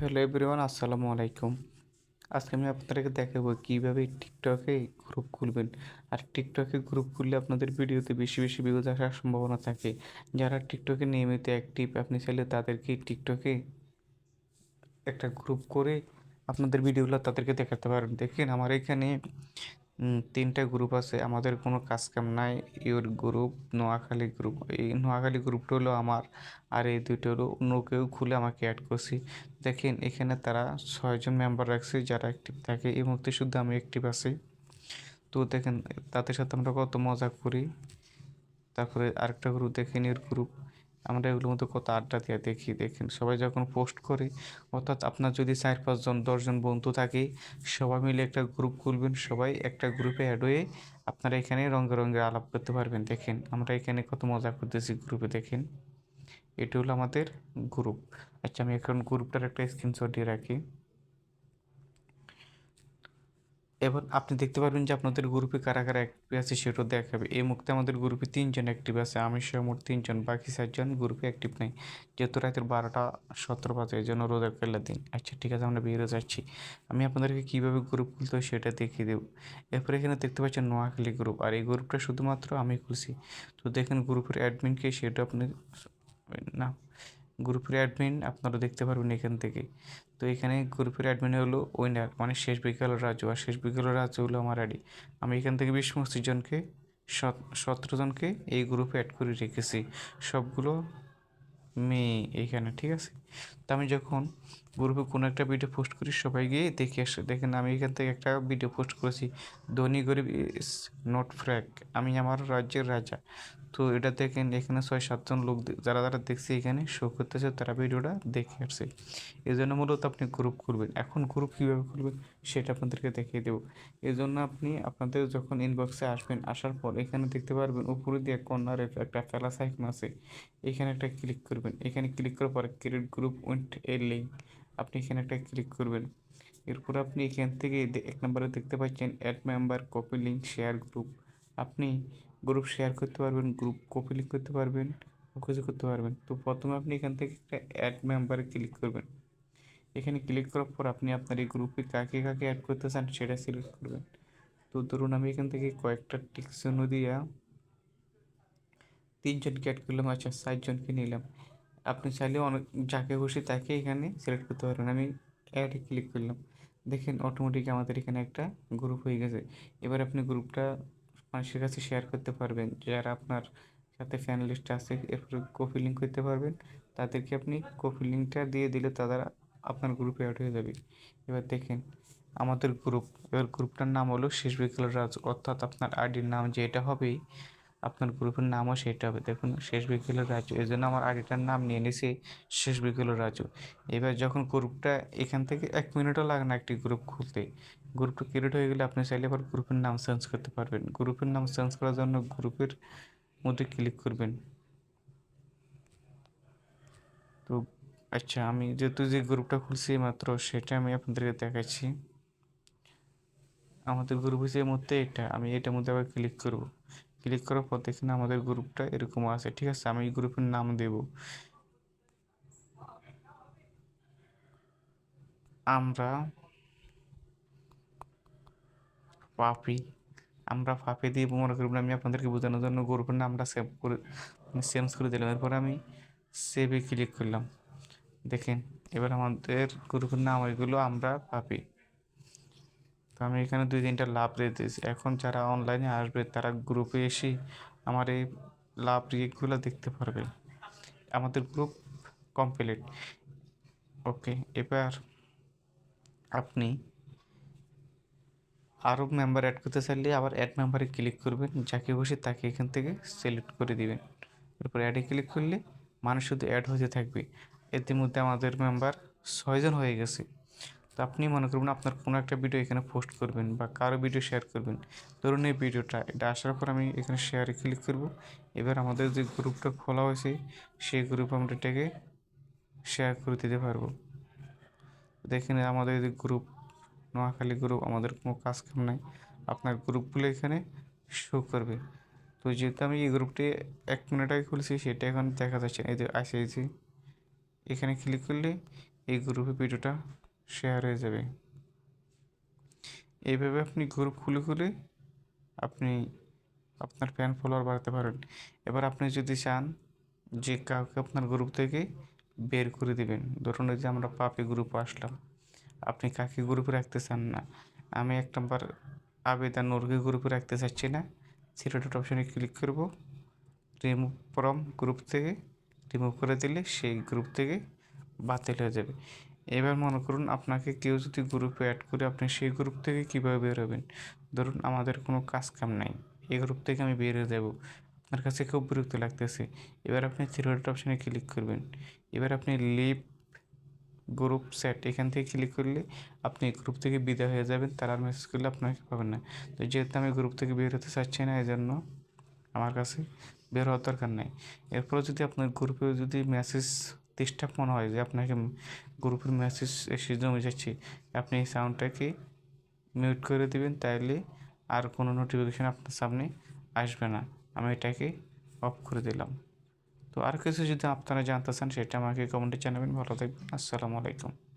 Hello everyone, আসসালামু আলাইকুম। আজকে আমি আপনাদেরকে দেখাবো কীভাবে টিকটকে গ্রুপ খুলবেন। আর টিকটকে গ্রুপ খুললে আপনাদের ভিডিওতে বেশি বেশি ভিউজ আসার সম্ভাবনা থাকে। যারা টিকটকে নিয়মিত অ্যাক্টিভ আপনি চাইলে তাদেরকে টিকটকে একটা গ্রুপ করে আপনাদের ভিডিওগুলো তাদেরকে দেখাতে পারেন। দেখেন, আমার এখানে তিনটা গ্রুপ আছে। আমাদের কোনো কাজ কাম নাই। ইউর গ্রুপ নোয়াখালী গ্রুপ এই নোয়াখালী গ্রুপটা হলো আমার। আর এই দুটো হলো অন্য কেউ খুলে আমাকে অ্যাড করছি। দেখেন, এখানে তারা ছয়জন মেম্বার রাখছে, যারা অ্যাক্টিভ থাকে। এই মুহূর্তে শুধু আমি অ্যাক্টিভ আছি। তো দেখেন, তাদের সাথে আমরা কত মজা করি। তারপরে আরেকটা গ্রুপ দেখেন এর গ্রুপ আমরা এগুলোর মধ্যে কত আড্ডা দিয়ে দেখি, দেখেন সবাই যখন পোস্ট করে, অর্থাৎ আপনার যদি চার পাঁচজন দশজন বন্ধু থাকে, সবাই মিলে একটা গ্রুপ খুলবেন, সবাই একটা গ্রুপে অ্যাড হয়ে আপনারা এখানে রঙে রঙে আলাপ করতে পারবেন। দেখেন আমরা এখানে কত মজা করতেছি গ্রুপে দেখেন। এটি হলো আমাদের গ্রুপ আচ্ছা আমি এখন গ্রুপটার একটা স্ক্রিনশট দিয়ে রাখি। এবার আপনি দেখতে পারবেন যে আপনাদের গ্রুপে কারা কারা অ্যাক্টিভ আছে সেটাও দেখাবে। এই মুহূর্তে আমাদের গ্রুপে তিনজন অ্যাক্টিভ আছে, আমি সহ মোট তিনজন, বাকি চারজন গ্রুপে অ্যাক্টিভ নেই। যেহেতু রাতের বারোটা সতেরো বাজে, এই জন্য রোজার কেলা দিন। আচ্ছা ঠিক আছে, আমরা বেরিয়ে যাচ্ছি। আমি আপনাদেরকে কীভাবে গ্রুপ খুলতে হয় সেটা দেখিয়ে দেবো। এরপরে এখানে দেখতে পাচ্ছেন নোয়াখালী গ্রুপ আর এই গ্রুপটা শুধুমাত্র আমি খুলছি। তো দেখেন গ্রুপের অ্যাডমিনকে সেটা আপনি না গ্রুপের অ্যাডমিন আপনারা দেখতে পারবেন এখান থেকে। তো এখানে গ্রুপের অ্যাডমিন হলো উইনার মানে শেষ বিকেল রাজু। আর শেষ বিকেল রাজু হলো আমার আইডি আমি এখান থেকে বিশ পঁচিশ জনকে সতেরো জনকে এই গ্রুপে অ্যাড করে রেখেছি। সবগুলো মেয়ে এইখানে ঠিক আছে? তো আমি যখন গ্রুপে কোনো একটা ভিডিও পোস্ট করি, সবাই গিয়ে দেখে আসে। দেখেন, আমি এখান থেকে একটা ভিডিও পোস্ট করেছি, ধনী গরিব ইস নট ফ্র্যাক আমি আমার রাজ্যের রাজা। তো এটা দেখেন এখানে ছয় সাতজন লোক যারা যারা দেখছে এখানে শো করতেছে, তারা ভিডিওটা দেখে আসছে। এই জন্য মূলত আপনি গ্রুপ খুলবেন। এখন গ্রুপ কীভাবে খুলবেন সেটা আপনাদেরকে দেখিয়ে দেবো। এই জন্য আপনি আপনাদের যখন ইনবক্সে আসবেন, আসার পর এখানে দেখতে পারবেন উপরে দিয়ে কর্নারে একটা ফেলা সাইকন আছে। এখানে একটা ক্লিক করবেন। এখানে ক্লিক করার পরে ক্রিয়েট গ্রুপ উইন্ট এ লিঙ্ক আপনি এখানে একটা ক্লিক করবেন। এরপর আপনি এখান থেকে এক নম্বরে দেখতে পাচ্ছেন add member copy link share group আপনি গ্রুপ শেয়ার করতে পারবেন গ্রুপ কপি লিঙ্ক করতে পারবেন কিছু করতে পারবেন। তো প্রথমে আপনি এখান থেকে একটা অ্যাড মেম্বারে ক্লিক করবেন। এখানে ক্লিক করার পর আপনি আপনার এই গ্রুপে কাকে কাকে অ্যাড করতে চান সেটা সিলেক্ট করবেন। তো ধরুন আমি এখান থেকে কয়েকটা টিক্স জন্য দিয়া তিনজনকে অ্যাড করলাম আচ্ছা চারজনকে নিলাম। আপনি চাইলে অনেক, যাকে খুশি তাকে এখানে সিলেক্ট করতে পারবেন। আমি অ্যাডে ক্লিক করলাম। দেখেন অটোমেটিক আমাদের এখানে একটা গ্রুপ হয়ে গেছে। এবার আপনি গ্রুপটা মানুষের কাছে শেয়ার করতে পারবেন। যারা আপনার সাথে ফ্যান লিস্ট আছে, এরপরে কপি লিঙ্ক করতে পারবেন। তাদেরকে আপনি কপি লিঙ্কটা দিয়ে দিলে তারা আপনার গ্রুপে অ্যাড হয়ে যাবে। এবার দেখেন, আমাদের গ্রুপ এবার গ্রুপটার নাম হলো শেষ বিকেল রাজ। অর্থাৎ আপনার আইডির নাম যেটা হবে, আপনার গ্রুপের নামও সেটা হবে। দেখুন, শেষ বিকেলের রাজু। এই জন্য আমার আইডিটার নাম নিয়ে নিছি শেষ বিকেলের রাজু। এবার যখন গ্রুপটা এখান থেকে এক মিনিটও লাগে না একটি গ্রুপ খুলতে গ্রুপটা ক্রিয়েট হয়ে গেলে আপনি চাইলে আবার গ্রুপের নাম চেঞ্জ করতে পারবেন। গ্রুপের নাম চেঞ্জ করার জন্য গ্রুপের মধ্যে ক্লিক করবেন। তো আচ্ছা আমি যেহেতু যে গ্রুপটা খুলছি মাত্র সেটা আমি আপনাদেরকে দেখাচ্ছি। আমাদের গ্রুপ হিসেবে মধ্যে এটা, আমি এটার মধ্যে আবার ক্লিক করব। ক্লিক করার পর দেখেন আমাদের গ্রুপটা এরকম আছে, ঠিক আছে? আমি গ্রুপের নাম দেব। আমরা পাপি আমরা পাপি দিয়ে মনে করবেন আমি আপনাদেরকে বোঝানোর জন্য গ্রুপের নামটা সেভ করে চেঞ্জ করে দিলাম। এরপর আমি সেভে ক্লিক করলাম। দেখেন, এবার আমাদের গ্রুপের নাম এগুলো আমরা পাপি তো আমি এখানে দুই তিনটা লাভ দিয়ে দিয়েছি। এখন যারা অনলাইনে আসবে, তারা গ্রুপে এসে আমার এই লাভ রিয়েক্টগুলো দেখতে পারবে। আমাদের গ্রুপ কমপ্লিট ওকে এবার আপনি আরও মেম্বার অ্যাড করতে চাইলে আবার অ্যাড মেম্বারে ক্লিক করবেন, যাকে বসে তাকে এখান থেকে সিলেক্ট করে দিবেন। এরপর অ্যাডে ক্লিক করলে মানুষ শুধু অ্যাড হতে থাকবে। এর মধ্যে আমাদের মেম্বার ছয়জন হয়ে গেছে। তো আপনি মনে করবেন আপনার কোনো একটা ভিডিও এখানে পোস্ট করবেন বা কারও ভিডিও শেয়ার করবেন। ধরুন এই ভিডিওটা এটা আসার পর আমি এখানে শেয়ারে ক্লিক করব। এবার আমাদের যে গ্রুপটা খোলা হয়েছে, সেই গ্রুপ আমরা এটাকে শেয়ার করে দিতে পারব। দেখেন আমাদের যে গ্রুপ নোয়াখালী গ্রুপ আমাদের কোনো কাজ কাম নাই। আপনার গ্রুপগুলো এখানে শো করবে। তো যেহেতু আমি এই গ্রুপটি এক মিনিট আগে খুলেছি, সেটা এখন দেখা যাচ্ছে। এই যে যে এখানে ক্লিক করলে এই গ্রুপে ভিডিওটা শেয়ার হয়ে যাবে। এইভাবে আপনি গ্রুপ খুলে খুলে আপনি আপনার ফ্যান ফলোয়ার বাড়াতে পারেন। এবার আপনি যদি চান যে কাউকে আপনার গ্রুপ থেকে বের করে দিবেন, ধরুন যে আমরা পাপি গ্রুপ আসলাম। আপনি কাকে গ্রুপে রাখতে চান না? আমি এক নম্বর আবেদন নূরকে গ্রুপে রাখতে চাচ্ছি না। জিরো ডট অপশানে ক্লিক করব। রিমুভ ফ্রম গ্রুপ থেকে রিমুভ করে দিলে সেই গ্রুপ থেকে বাতিল হয়ে যাবে। এবার মনে করুন আপনাকে কেউ যদি গ্রুপে অ্যাড করে আপনি সেই গ্রুপ থেকে কীভাবে বের হবেন? ধরুন আমাদের কোনো কাজ কাম নাই, এই গ্রুপ থেকে আমি বের হয়ে যাব। আপনার কাছে খুব বিরক্ত লাগতেছে। এবার আপনি থ্রি অপশানে ক্লিক করবেন। এবার আপনি লিভ গ্রুপ সেট এখান থেকে ক্লিক করলে আপনি গ্রুপ থেকে বিদায় হয়ে যাবেন, তারা মেসেজ করলে আপনাকে পাবেন না। তো যেহেতু আমি গ্রুপ থেকে বের হতে চাচ্ছি না এই জন্য আমার কাছে বের হওয়ার দরকার নেই। এরপরে যদি আপনার গ্রুপে যদি মেসেজ ডিস্টার্ব মনে হয় যে আপনাকে গ্রুপের মেসেজ এসে জমে যাচ্ছে, আপনি এই সাউন্ডটাকে মিউট করে দিবেন, তাইলে আর কোনো নোটিফিকেশান আপনার সামনে আসবে না। আমি এটাকে অফ করে দিলাম। তো আর কিছু যদি আপনারা জানতে চান, সেটা আমাকে কমেন্টে জানাবেন। ভালো থাকবেন। আসসালামু আলাইকুম।